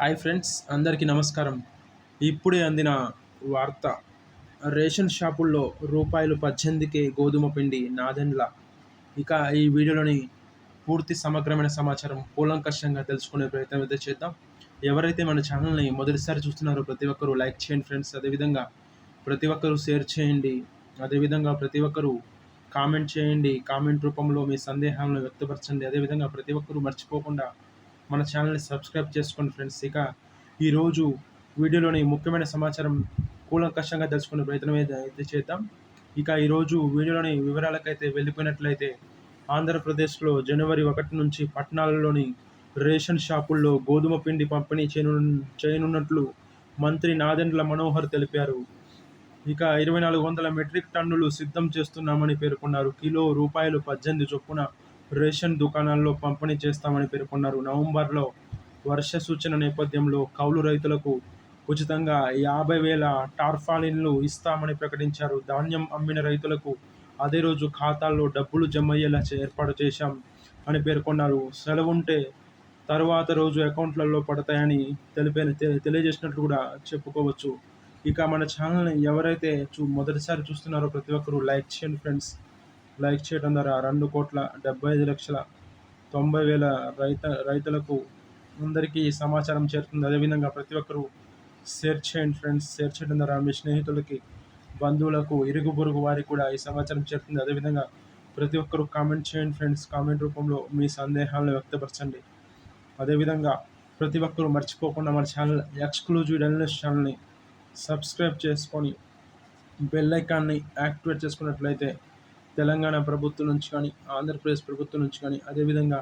Hi friends అందరికీ నమస్కారం. ఇప్పుడే అందిన వార్త. రేషన్ షాపుల్లో రూపాయలు పద్దెనిమిదికే గోధుమ పిండి నాదెండ్ల. ఇక ఈ వీడియోలోని పూర్తి సమగ్రమైన సమాచారం కూలంకషంగా తెలుసుకునే ప్రయత్నం అయితే చేద్దాం. ఎవరైతే మన ఛానల్ని మొదటిసారి చూస్తున్నారో ప్రతి ఒక్కరూ లైక్ చేయండి ఫ్రెండ్స్. అదేవిధంగా ప్రతి ఒక్కరూ షేర్ చేయండి. అదేవిధంగా ప్రతి ఒక్కరూ కామెంట్ చేయండి. కామెంట్ రూపంలో మీ సందేహాలను వ్యక్తపరచండి. అదేవిధంగా ప్రతి ఒక్కరూ మర్చిపోకుండా మన ఛానల్ని సబ్స్క్రైబ్ చేసుకోండి ఫ్రెండ్స్. ఇక ఈరోజు వీడియోలోని ముఖ్యమైన సమాచారం కూలంకషంగా తెలుసుకునే ప్రయత్నం అయితే చేద్దాం. ఇక ఈరోజు వీడియోలోని వివరాలకైతే వెళ్ళిపోయినట్లయితే ఆంధ్రప్రదేశ్లో జనవరి ఒకటి నుంచి పట్టణాలలోని రేషన్ షాపుల్లో గోధుమ పిండి పంపిణీ చేయను చేయనున్నట్లు మంత్రి నాదెండ్ల మనోహర్ తెలిపారు. ఇక ఇరవై నాలుగు వందల మెట్రిక్ టన్నులు సిద్ధం చేస్తున్నామని పేర్కొన్నారు. కిలో రూపాయలు పద్దెనిమిది చొప్పున రేషన్ దుకాణాల్లో పంపిణీ చేస్తామని పేర్కొన్నారు. నవంబర్లో వర్ష సూచన నేపథ్యంలో కౌలు రైతులకు ఉచితంగా యాభై వేల టార్ఫాలిన్లు ఇస్తామని ప్రకటించారు. ధాన్యం అమ్మిన రైతులకు అదే రోజు ఖాతాల్లో డబ్బులు జమ అయ్యేలా ఏర్పాటు చేశాం అని పేర్కొన్నారు. సెలవు ఉంటే తర్వాత రోజు అకౌంట్లలో పడతాయని తెలిపే తెలియజేసినట్లు కూడా చెప్పుకోవచ్చు. ఇక మన ఛానల్ని ఎవరైతే చూ మొదటిసారి చూస్తున్నారో ప్రతి ఒక్కరూ లైక్ చేయండి ఫ్రెండ్స్. లైక్ చేయడం ద్వారా రెండు కోట్ల డెబ్బై ఐదు లక్షల తొంభై వేల రైత రైతులకు అందరికీ ఈ సమాచారం చేరుతుంది. అదేవిధంగా ప్రతి ఒక్కరూ షేర్ చేయండి ఫ్రెండ్స్. షేర్ చేయడం ద్వారా మీ స్నేహితులకి బంధువులకు ఇరుగు పొరుగు వారికి కూడా ఈ సమాచారం చేరుతుంది. అదేవిధంగా ప్రతి ఒక్కరూ కామెంట్ చేయండి ఫ్రెండ్స్. కామెంట్ రూపంలో మీ సందేహాలను వ్యక్తపరచండి. అదేవిధంగా ప్రతి ఒక్కరూ మర్చిపోకుండా మన ఛానల్ ఎక్స్క్లూజివ్ డెల్నెస్ ఛానల్ని సబ్స్క్రైబ్ చేసుకొని బెల్ ఐకాన్ని యాక్టివేట్ చేసుకున్నట్లయితే తెలంగాణ ప్రభుత్వం నుంచి కానీ ఆంధ్రప్రదేశ్ ప్రభుత్వం నుంచి కానీ అదేవిధంగా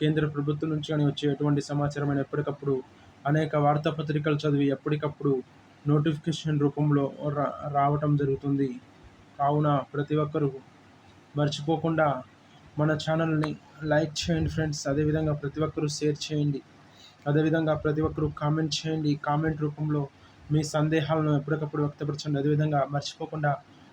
కేంద్ర ప్రభుత్వం నుంచి కానీ వచ్చే ఎటువంటి సమాచారమైన ఎప్పటికప్పుడు అనేక వార్తాపత్రికలు చదివి ఎప్పటికప్పుడు నోటిఫికేషన్ రూపంలో రా రావటం జరుగుతుంది. కావున ప్రతి ఒక్కరూ మర్చిపోకుండా మన ఛానల్ని లైక్ చేయండి ఫ్రెండ్స్. అదేవిధంగా ప్రతి ఒక్కరూ షేర్ చేయండి. అదేవిధంగా ప్రతి ఒక్కరూ కామెంట్ చేయండి. కామెంట్ రూపంలో మీ సందేహాలను ఎప్పటికప్పుడు వ్యక్తపరచండి. అదేవిధంగా మర్చిపోకుండా